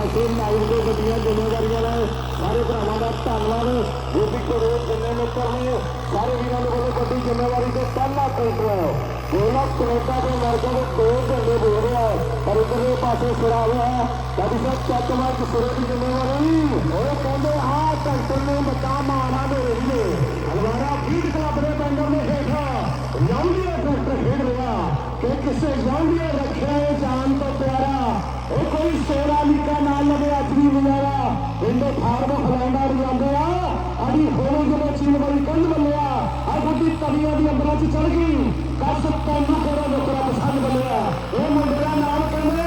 ਰਾਸ਼ਟਰੀ ਨਾਇਕ ਦੇ ਵੱਡੀਆਂ ਜ਼ਿੰਮੇਵਾਰੀਆਂ ਨੇ। ਸਾਰੇ ਭਰਾਵਾਂ ਦਾ ਧੰਨਵਾਦ। ਗੋਪੀ ਕੋਰੇ ਜਿੰਨੇ ਨੇ ਕਰਨੀ ਸਾਰੇ ਵੀਰਾਂ ਨੂੰ ਵੱਲੋਂ ਵੱਡੀ ਜ਼ਿੰਮੇਵਾਰੀ ਤੇ ਪਹਿਲਾ ਪੁਆਇੰਟ ਹੈ। ਗੋਲਾ ਕਨੇਡਾ ਦੇ ਮਾਰਕਾ ਦੇ ਦੋ ਘੰਟੇ ਹੋ ਰਿਹਾ ਹੈ, ਪਰ ਇਧਰਲੇ ਪਾਸੇ ਸਿਰਾ ਹੋਇਆ ਹੈ। ਕਦੀ ਸਭ ਚੱਕਵਾਂ ਕਿ ਸਿਰੇ ਦੀ ਜ਼ਿੰਮੇਵਾਰੀ। ਉਹ ਕਹਿੰਦੇ ਆ ਡਾਕਟਰ ਨੇ ਮਕਾਮ ਆਣਾ ਦੇ ਰਹੀ ਨਜ਼ਾਰਾ ਇਹਦੇ ਨੂੰ ਹਲਾਂਡਾ ਜਾਂਦੇ ਆ। ਅੜੀ ਹੋਣੀ ਜਦੋਂ ਚੀਨ ਵਾਲੀ ਕੰਧ ਬੰਨਿਆ ਆ ਗੁੱਡੀ ਤਵੀਆਂ ਦੀ ਅੰਦਰਾਂ ਚ ਚੜ ਗਈ। ਕਸ ਤੈਨੂੰ ਕੋਰਾ ਲੋਕਰਾ ਪਸੰਦ ਬੰਨਿਆ ਇਹ ਮੁੰਡੇ ਦਾ ਨਾਮ ਕਹਿੰਦੇ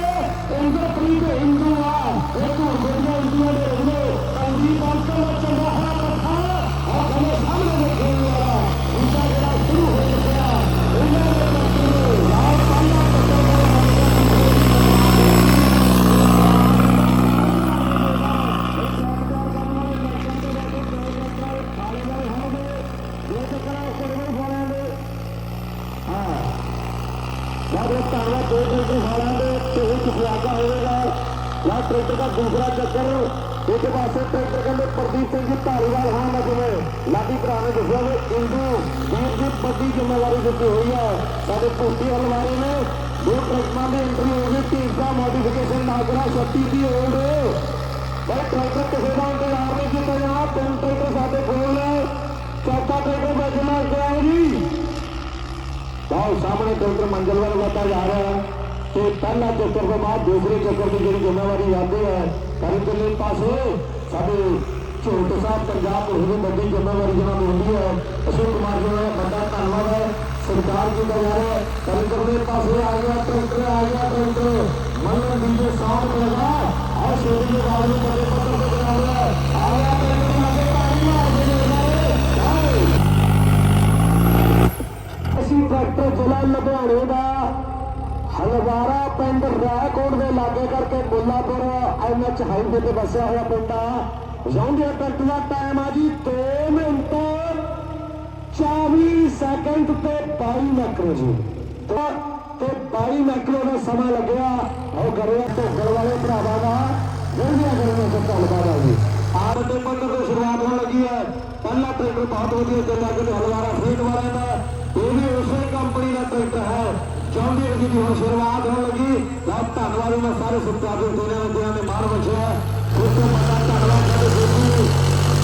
ਇੰਦਰਪ੍ਰੀਤ ਹਿੰਦੂ ਆ ਇਹ ਧੂੜ ਗੋਡੀਆਂ ਇੰਡੀਆਂ ਦੇ ਰਹਿੰਦੇ ਕੰਦੀ ਬੰਕਰ ਦਾ ਚੰਗਾ ਹੈ ਪੱਥਾ ਆ ਕਹਿੰਦੇ ਸਾਹਮਣੇ ਦੇਖੇ ਵਾਲਾ ਇਹਦਾ ਜਿਹੜਾ ਸ਼ੁਰੂ ਹੋ ਚੁੱਕਿਆ ਇਹਨਾਂ ਦੇ ਬੱਚੇ ਲਾਲ ਪਾਲਾ ਪੱਥਰ ਸਾਡੇ ਤਾਵਾ ਦੋ ਟਰੈਕਟਰ ਫਾਲਾਂ ਦੇ ਤੇ ਇੱਕ ਫਲਾਗਾ ਹੋਵੇਗਾ ਲਾ ਟਰੈਕਟਰ ਦਾ ਦੂਸਰਾ ਚੱਕਰ ਇੱਕ ਪਾਸੇ ਟਰੈਕਟਰ ਕਹਿੰਦੇ ਪ੍ਰਦੀਪ ਸਿੰਘ ਜੀ ਧਾਲੀਵਾਲ ਹਾਂ ਨਾ ਜਿਵੇਂ ਲਾਡੀ ਭਰਾ ਨੇ ਦੱਸਿਆ ਵੀ ਇੰਦੂ ਵੀਰ ਦੀ ਵੱਡੀ ਜ਼ਿੰਮੇਵਾਰੀ ਦਿੱਤੀ ਹੋਈ ਹੈ ਸਾਡੇ ਭੂਤੀ ਹਲਵਾਰੇ ਨੇ ਦੋ ਟਰੈਕਟਰਾਂ ਦੀ ਐਂਟਰੀ ਹੋ ਗਈ ਟੀਮ ਦਾ ਮੋਡੀਫਿਕੇਸ਼ਨ ਨਾਗਰਾ 36 ਦੀ ਓਲਡ ਬਈ ਟਰੈਕਟਰ ਕਿਸੇ ਦਾ ਇੰਤਜ਼ਾਰ ਨਹੀਂ ਕੀਤਾ ਜਾਣਾ ਤਿੰਨ ਟਰੈਕਟਰ ਸਾਡੇ ਕੋਲ ਨੇ ਚੌਥਾ ਟਰੈਕਟਰ ਬਜਣਾ ਕਰਾਓ ਜੀ ਆਓ ਸਾਹਮਣੇ ਡਾਕਟਰ ਮੰਜ਼ਲ ਵੱਲ ਵਧਦਾ ਜਾ ਰਿਹਾ ਹੈ ਤੇ ਪਹਿਲਾ ਚੱਕਰ ਤੋਂ ਬਾਅਦ ਦੂਸਰੇ ਚੱਕਰ ਦੀ ਜਿਹੜੀ ਜ਼ਿੰਮੇਵਾਰੀ ਆਉਂਦੀ ਹੈ ਕਰਿੰਦਲੇ ਪਾਸੇ ਸਾਡੇ ਝੋਟ ਸਾਹਿਬ, ਪੰਜਾਬ ਪੁਲਿਸ ਦੀ ਵੱਡੀ ਜ਼ਿੰਮੇਵਾਰੀ ਜਿਹਨਾਂ ਹੁੰਦੀ ਹੈ, ਅਸ਼ੋਕ ਕੁਮਾਰ ਜੀ ਦਾ ਵੱਡਾ ਧੰਨਵਾਦ ਹੈ, ਸਰਕਾਰ ਜੀ ਦਾ ਯਾਰ ਕਰਿੰਦਲੇ ਪਾਸੇ ਆ ਗਿਆ, ਟਰੈਕਟਰ ਆ ਗਿਆ, ਟਰੈਕਟਰ। ਮੰਨ ਡੀਜੇ ਸਾਊਂਡ ਲਗਾ ਆ ਛੋਟੀ ਜਿਹੀ ਆਵਾਜ਼ ਨੂੰ ਬੜੇ ਪੱਤਰ ਤੇ ਬਣਾ ਰਿਹਾ ਆ ਗਿਆ ਟਰੈਕਟਰ ਲਾਗੇ ਪਾਣੀ ਮਾਰ ਦੇ ਨੇ ਅਸੀਂ ਟਰੈਕਟਰ ਜ਼ਿਲ੍ਹਾ ਲੁਧਿਆਣੇ ਦਾ ਹਲਵਾਰਾ ਪਿੰਡ ਰੈਕੋਟ ਦੇ ਲਾਗੇ ਕਰਕੇ ਬੁੱਲਾਪੁਰ ਐਨਐਚ ਹਾਈਵੇ ਤੇ ਵਸਿਆ ਹੋਇਆ ਪਿੰਡ ਆ। ਜਾਂਦੇ ਟਰੈਕਟਰ ਦਾ ਟਾਈਮ ਆ ਜੀ 2 ਮਿੰਟ 24 ਸੈਕਿੰਡ ਤੇ 22 ਮੈਕਰੋ ਜੀ। ਤੇ 22 ਮੈਕਰੋ ਦਾ ਸਮਾਂ ਲੱਗਿਆ। ਉਹ ਕਰਿਆ ਢੋਗਲ ਵਾਲੇ ਭਰਾਵਾਂ ਦਾ ਜਿਹੜੀਆਂ ਜਿਹੜੀਆਂ ਤੋਂ ਧੰਨਵਾਦ ਆ ਜੀ। ਆਪ ਦੇ ਪੱਧਰ ਤੋਂ ਸ਼ੁਰੂਆਤ ਹੋਣ ਲੱਗੀ ਹੈ। ਪਹਿਲਾ ਟਰੈਕਟਰ ਬਹੁਤ ਵਧੀਆ ਚੱਲਿਆ ਕਿ ਹਲਵਾਰਾ ਫੀਡ ਵਾਲਿਆਂ ਦਾ, ਇਹ ਵੀ ਉਸੇ ਕੰਪਨੀ ਦਾ ਟਰੈਕਟਰ ਹੈ। ਚਾਹੁੰਦੇ ਜੀ ਦੀ ਹੁਣ ਸ਼ੁਰੂਆਤ ਹੋਣ ਲੱਗੀ ਬਹੁਤ ਧੰਨਵਾਦ ਮੈਂ ਸਾਰੇ ਸਤਿਕਾਰ ਦੁਨੀਆ ਦੇ ਜਿਨ੍ਹਾਂ ਨੇ ਮਾਰ ਬਚਿਆ ਉਸ ਤੋਂ ਬੜਾ ਧੰਨਵਾਦ ਕਰਦੇ ਜੀ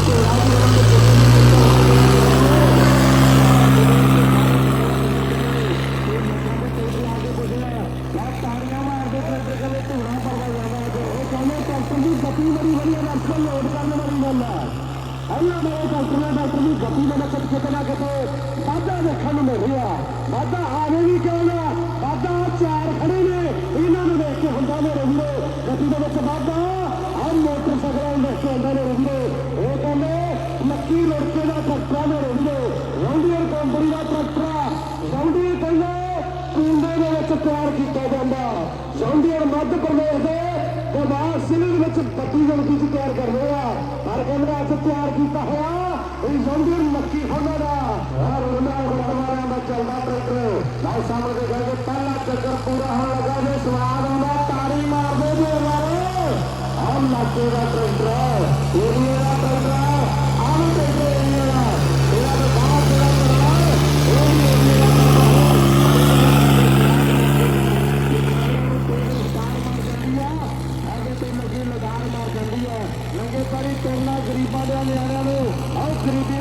ਕਿ ਰਾਜ ਦੇ ਗਤੀ ਬੜੀ ਵਧੀਆ ਡਾਕਟਰ ਲੋਡ ਕਰਨ ਵਾਲੀ ਗੱਲ ਹੈ ਅੱਲਾ ਮੇਰੇ ਡਾਕਟਰ ਨੇ ਡਾਕਟਰ ਦੀ ਗਤੀ ਦੇ ਵਿੱਚ ਕਿਤੇ ਨਾ ਕਿਤੇ ਵਾਧਾ ਦੇਖਣ ਨੂੰ ਮਿਲ ਰਿਹਾ ਵਾਧਾ ਆਵੇ ਵੀ ਕਿਉਂ ਨਾ ਵਾਧਾ ਚਾਰ ਖੜੇ ਨੇ। ਇਹਨਾਂ ਨੂੰ ਦੇਖ ਕੇ ਹੁੰਦਾ ਮੇਰੇ ਵੀਰੋ ਗਤੀ ਦੇ ਵਿੱਚ ਵਾਧਾ ਆ ਮੋਟਰਸਾਈਕਲਾਂ ਨੂੰ ਦੇਖ ਕੇ ਹੁੰਦਾ ਮੇਰੇ ਵੀਰੋ ਇਹ ਕਹਿੰਦੇ ਲੱਕੀ ਲੋਕੇ ਦਾ ਟਰੈਕਟਰ ਮੇਰੇ ਵੀਰੋ ਰੌਂਡੀਅਰ ਕੰਪਨੀ ਦਾ ਟਰੈਕਟਰ ਰੌਂਡੀਅਰ ਕਹਿੰਦੇ ਕੁੰਡੇ ਦੇ ਵਿੱਚ ਤਿਆਰ ਕੀਤਾ ਜਾਂਦਾ। ਜੌਂਡੀਅਰ ਮੱਧ ਪ੍ਰਦੇਸ਼ ਦੇ ਗਵਾਰ ਜ਼ਿਲ੍ਹੇ ਦੇ ਵਿੱਚ ਬੱਤੀ ਗਿਣਤੀ ਚ ਤਿਆਰ ਕਰਦੇ ਆ। ਪਰ ਕਹਿੰਦੇ ਅੱਜ ਤਿਆਰ ਕੀਤਾ ਹੋਇਆ ਇਹ ਜੌਂਡੀਅਰ ਮੱਕੀ ਖੋਦਾ ਦਾ। ਹਰ ਉਹਨਾਂ ਗੁਰਦੁਆਰਿਆਂ ਦਾ ਚੱਲਦਾ ਟਰੈਕਟਰ। ਲਾਓ ਸਾਹਮਣੇ ਦੇ ਕਹਿੰਦੇ ਪਹਿਲਾ ਚੱਕਰ ਪੂਰਾ ਹੋਣ ਲੱਗਾ ਜੇ ਸਵਾਦ ਆਉਂਦਾ, ਤਾੜੀ ਮਾਰਦੇ ਜੇ ਮਾਰੇ। ਆਹ ਲੱਕੇ ਦਾ ਟਰੈਕਟਰ ਏਰੀਆ ਦਾ ਟਰੈਕਟਰ ਤੇ ਲੱਗੀ ਲਗਾਨ ਮਾਰ ਜਾਂਦੀ ਹੈ। ਲੰਗੇ ਪਰੀ ਤੋੜਨਾ ਗਰੀਬਾਂ ਦੇ ਨਿਆਣਿਆਂ ਨੂੰ। ਆਹ ਗਰੀਬੀ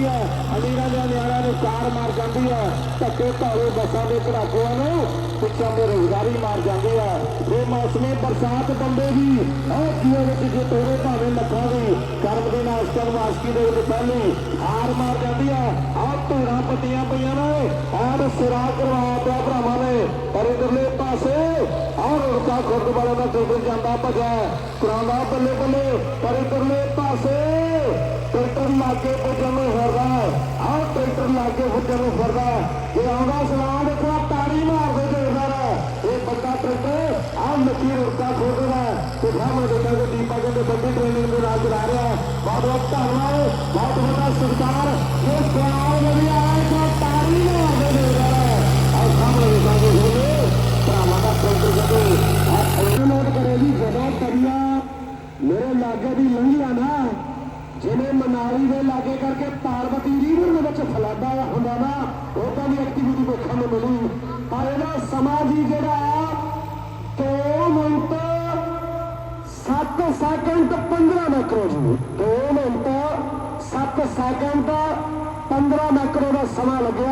ਜਾਂਦੀ ਹੈ। ਅਮੀਰਾਂ ਦੇ ਨਿਆਣਿਆਂ ਨੂੰ ਕਾਰ ਮਾਰ ਜਾਂਦੀ ਹੈ। ਧੱਕੇ ਭਾਵੇਂ ਬੱਸਾਂ ਦੇ ਘੜਾਕੂਆਂ ਨੂੰ ਪਿੱਛਾਂ ਦੇ ਮਾਰ ਜਾਂਦੀ ਹੈ। ਇਹ ਮੌਸਮੀ ਬਰਸਾਤ ਬੰਦੇ ਦੀ ਆਹ ਕੀਏ ਵਿੱਚ ਜੇ ਤੋੜੇ ਭਾਵੇਂ ਲੱਖਾਂ ਦੀ। ਕਰਮ ਦੇ ਨਾਲ ਅਸਕਰ ਵਾਸਕੀ ਦੇ ਵਿੱਚ ਪਹਿਲੀ ਹਾਰ ਮਾਰ ਜਾਂਦੀ ਹੈ। ਆਹ ਧੂੜਾਂ ਪੱਟੀਆਂ ਪਈਆਂ ਨੇ। ਆਹ ਸਿਰਾ ਕਰਵਾ ਪਿਆ ਭਰਾਵਾਂ ਨੇ। ਪਰ ਇਧਰਲੇ ਪਾਸੇ ਆਹ ਰੁੜਕਾ ਖੁਰਦ ਵਾਲਾ ਦਾ ਟਰੈਕਟਰ ਜਾਂਦਾ ਭਜਾ ਕਰਾਉਂਦਾ ਬੱਲੇ ਬੱਲੇ ਪਰ ਇਧਰਲੇ ਪਾਸੇ ਟਰੈਕਟਰ ਲਾਗੇ ਪੁੱਜਣ ਨੂੰ ਫਿਰਦਾ ਆਹ ਟਰੈਕਟਰ ਲਾਗੇ ਪੁੱਜਣ ਨੂੰ ਫਿਰਦਾ ਇਹ ਆਉਂਦਾ ਸਲਾਮ ਦੇਖੋ ਤਾੜੀ ਮਾਰਦੇ ਜੋਰਦਾਰ ਇਹ ਵੱਡਾ ਟਰੈਕਟਰ, ਆਹ ਮੱਕੀ ਰੁੜਕਾ ਖੁਰਦਦਾ ਤੇ ਸਾਹਮਣੇ ਦੇਖਿਆ ਕਿ ਦੀਪਾ ਕਹਿੰਦੇ ਵੱਡੀ ਟ੍ਰੇਨਿੰਗ ਦੇ ਨਾਲ ਚਲਾ ਰਿਹਾ ਬਹੁਤ ਬਹੁਤ ਧੰਨਵਾਦ, ਬਹੁਤ ਵੱਡਾ ਸਤਿਕਾਰ। ਇਹ ਸਲਾਮ ਜਿਹੜੀ ਆਇਆ ਤਾਂ ਤਾੜੀ ਮਾਰਦੇ ਜੋਰਦਾਰ ਆਹ ਸਾਹਮਣੇ ਦੇਖਾਂਗੇ ਹੋਵੇ ਭਰਾਵਾਂ ਦਾ ਟਰੈਕਟਰ ਜਦੋਂ ਇਹ ਨੋਟ ਕਰੇ ਜੀ, ਜਦੋਂ ਤਰੀਆ ਮੇਰੇ ਲਾਗੇ ਦੀ ਲੰਘਿਆ ਨਾ ਜਿਵੇਂ ਮਨਾਲੀ ਦੇ ਲਾਗੇ ਕਰਕੇ ਪਾਰਵਤੀ ਰੀਵਰ ਦੇ ਵਿੱਚ ਫਲਾਦਾ ਹੁੰਦਾ ਨਾ ਉਹਦਾ ਵੀ ਐਕਟੀਵਿਟੀ ਦੇਖਣ ਨੂੰ ਮਿਲੀ। ਪਰ ਇਹਦਾ ਸਮਾਂ ਜੀ ਜਿਹੜਾ ਆ 2 ਮਿੰਟ 7 ਸੈਕਿੰਡ 15 ਮੈਕਰੋ ਜੀ। 2 ਮਿੰਟ 7 ਸੈਕਿੰਡ 15 ਮੈਕਰੋ ਦਾ ਸਮਾਂ ਲੱਗਿਆ।